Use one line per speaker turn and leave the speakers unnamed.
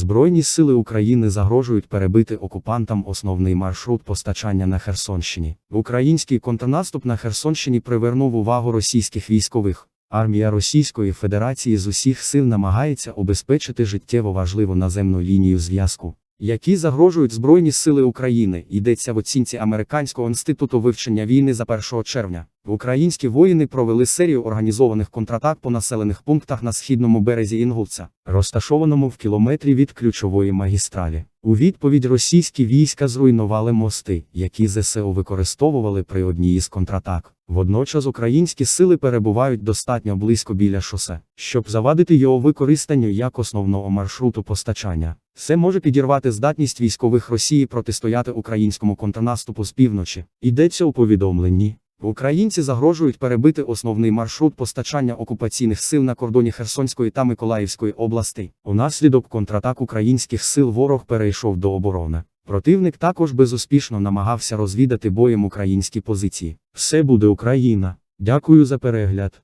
Збройні сили України загрожують перебити окупантам основний маршрут постачання на Херсонщині. Український контрнаступ на Херсонщині привернув увагу російських військових. Армія Російської Федерації з усіх сил намагається обезпечити життєво важливу наземну лінію зв'язку, які загрожують Збройні сили України. Йдеться в оцінці Американського інституту вивчення війни за 1 червня. Українські воїни провели серію організованих контратак по населених пунктах на східному березі Інгулца, розташованому в кілометрі від ключової магістралі. У відповідь російські війська зруйнували мости, які ЗСУ використовували при одній із контратак. Водночас українські сили перебувають достатньо близько біля шосе, щоб завадити його використанню як основного маршруту постачання. Це може підірвати здатність військових Росії протистояти українському контрнаступу з півночі. Йдеться у повідомленні. Українці загрожують перебити основний маршрут постачання окупаційних сил на кордоні Херсонської та Миколаївської областей. Унаслідок контратак українських сил ворог перейшов до оборони. Противник також безуспішно намагався розвідати боєм українські позиції. Все буде Україна. Дякую за перегляд.